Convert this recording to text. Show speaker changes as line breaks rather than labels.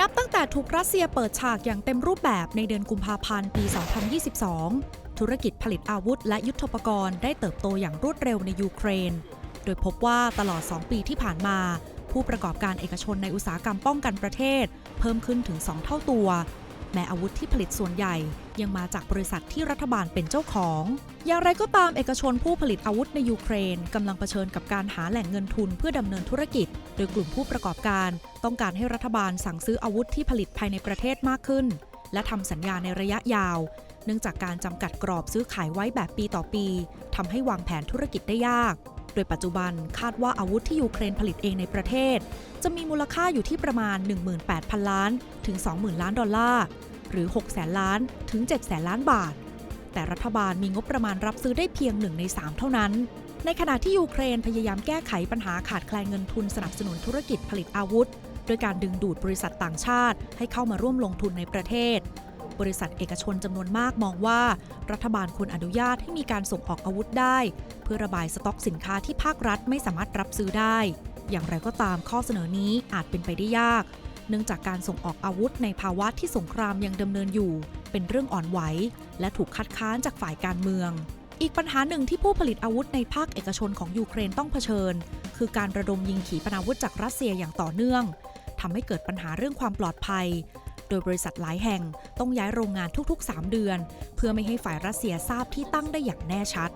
นับตั้งแต่ถูกรัสเซียเปิดฉากอย่างเต็มรูปแบบในเดือนกุมภาพันธ์ปี 2022 ธุรกิจผลิตอาวุธและยุทโธปกรณ์ได้เติบโตอย่างรวดเร็วในยูเครน โดยพบว่าตลอด 2 ปีที่ผ่านมา ผู้ประกอบการเอกชนในอุตสาหกรรมป้องกันประเทศ เพิ่มขึ้นถึง 2 เท่าตัว แม้อาวุธที่ผลิตส่วนใหญ่ยังมาจากบริษัทที่รัฐบาลเป็นเจ้าของ อย่างไรก็ตามเอกชนผู้ผลิตอาวุธในยูเครนกำลังเผชิญกับการหาแหล่งเงินทุนเพื่อดำเนินธุรกิจ โดยกลุ่มผู้ประกอบการ ต้องการให้รัฐบาลสั่งซื้ออาวุธที่ผลิตภายในประเทศมากขึ้น และทำสัญญาในระยะยาว เนื่องจากการจำกัดกรอบซื้อขายไว้แบบปีต่อปีทำให้วางแผนธุรกิจได้ยาก โดยปัจจุบันคาดว่าอาวุธที่ยูเครนผลิตเองในประเทศ จะมีมูลค่าอยู่ที่ประมาณ 18,000 ล้านถึง 20,000 ล้านดอลลาร์ หรือ6แสนล้านถึง7แสนล้านบาท แต่รัฐบาลมีงบประมาณรับซื้อได้เพียง 1 ใน 3 เท่านั้น ในขณะที่ยูเครนพยายามแก้ไขปัญหาขาดแคลนเงินทุนสนับสนุนธุรกิจผลิตอาวุธ โดยการดึงดูดบริษัทต่างชาติ ให้เข้ามาร่วมลงทุนในประเทศ บริษัทเอกชนจำนวนมากมองว่า รัฐบาลควรอนุญาตให้มีการส่งออกอาวุธได้ เพื่อระบายสต็อกสินค้าที่ภาครัฐไม่สามารถรับซื้อได้ อย่างไรก็ตามข้อเสนอนี้อาจเป็นไปได้ยาก เนื่องจากการส่งออกอาวุธในภาวะที่สงครามยังดำเนินอยู่ เป็นเรื่องอ่อนไหว และถูกคัดค้านจากฝ่ายการเมือง อีกปัญหาหนึ่งที่ผู้ผลิตอาวุธในภาคเอกชนของยูเครนต้องเผชิญ คือการระดมยิงขีปนาวุธจากรัสเซียอย่างต่อเนื่องทำให้เกิดปัญหาเรื่องความปลอดภัย โดยบริษัทหลายแห่งต้องย้ายโรงงานทุกๆ 3 เดือน เพื่อไม่ให้ฝ่ายรัสเซียทราบที่ตั้งได้อย่างแน่ชัด